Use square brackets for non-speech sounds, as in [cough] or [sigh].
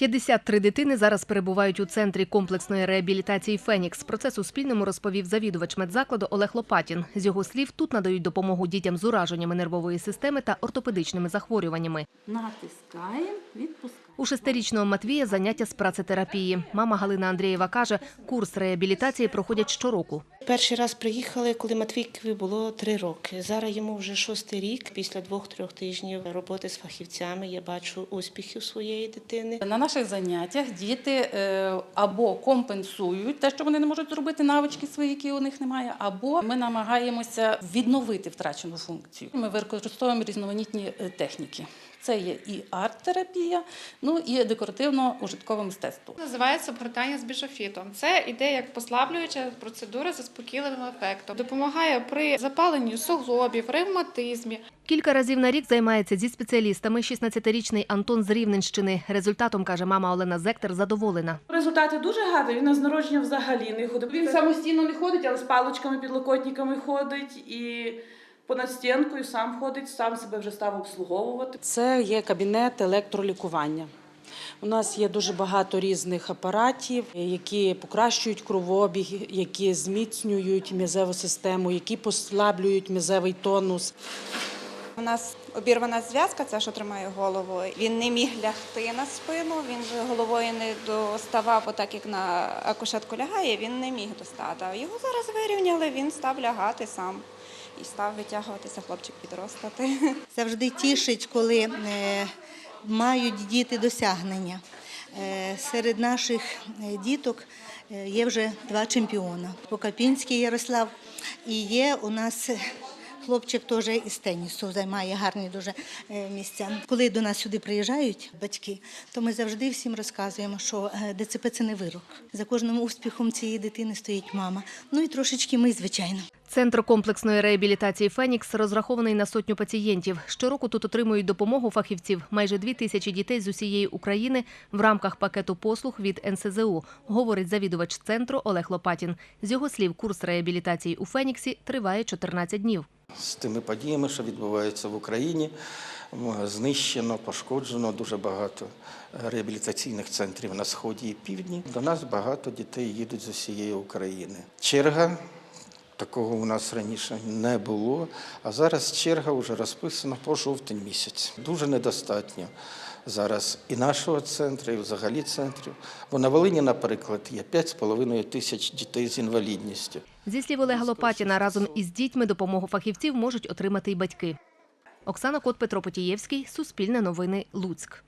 53 дитини зараз перебувають у центрі комплексної реабілітації Фенікс. Про це Суспільному розповів завідувач медзакладу Олег Лопатін. З його слів, тут надають допомогу дітям з ураженнями нервової системи та ортопедичними захворюваннями. Натискаємо. У шестирічного Матвія заняття з працетерапії. Мама Галина Андрієва каже, курс реабілітації проходять щороку. Перший раз приїхали, коли Матвійкові було три роки. Зараз йому вже шостий рік. Після двох-трьох тижнів роботи з фахівцями я бачу успіхів своєї дитини. На наших заняттях діти е, або компенсують те, що вони не можуть зробити, навички свої, які у них немає, або ми намагаємося відновити втрачену функцію. Ми використовуємо різноманітні е, техніки. Це є і арт-терапія, ну і декоративно-ужиткове мистецтво. Називається обгортання з біжофітом. Це іде як послаблююча процедура з заспокійливим ефектом. Допомагає при запаленні суглобів, ревматизмі. Кілька разів на рік займається зі спеціалістами 16-річний Антон з Рівненщини. Результатом, каже мама Олена Зектер, задоволена. Результати дуже гарні. Він з народження взагалі не ходить. Він самостійно не ходить, але з паличками, підлокотниками ходить і понад стінкою сам ходить, сам себе вже став обслуговувати. Це є кабінет електролікування. У нас є дуже багато різних апаратів, які покращують кровообіг, які зміцнюють м'язеву систему, які послаблюють м'язевий тонус. У нас обірвана зв'язка, це що тримає голову. Він не міг лягти на спину, він же головою не доставав, отак як на акушетку лягає, він не міг достати. Його зараз вирівняли, він став лягати сам і став витягуватися, хлопчик підростати. [laughs] завжди тішить, коли е, мають діти досягнення. Е, серед наших е, діток є вже два чемпіона: Покапінський Ярослав і є у нас. Хлопчик теж із тенісу займає гарні дуже місця. Коли до нас сюди приїжджають батьки, то ми завжди всім розказуємо, що ДЦП це не вирок. За кожним успіхом цієї дитини стоїть мама. Ну і трошечки ми, звичайно. Центр комплексної реабілітації Фенікс розрахований на сотню пацієнтів. Щороку тут отримують допомогу фахівців майже дві тисячі дітей з усієї України в рамках пакету послуг від НСЗУ, говорить завідувач центру Олег Лопатін. З його слів, курс реабілітації у Феніксі триває 14 днів. з тими подіями, що відбуваються в Україні. Знищено, пошкоджено дуже багато реабілітаційних центрів на сході і півдні. До нас багато дітей їдуть з усієї України. Черга такого у нас раніше не було, а зараз черга вже розписана по жовтень місяць. Дуже недостатньо зараз і нашого центру, і взагалі центрів. Бо на Волині, наприклад, є 5,5 тисяч дітей з інвалідністю. Зі слів Олега Лопатіна, разом із дітьми допомогу фахівців можуть отримати й батьки. Оксана Кот, Петро Потієвський, Суспільне новини, Луцьк.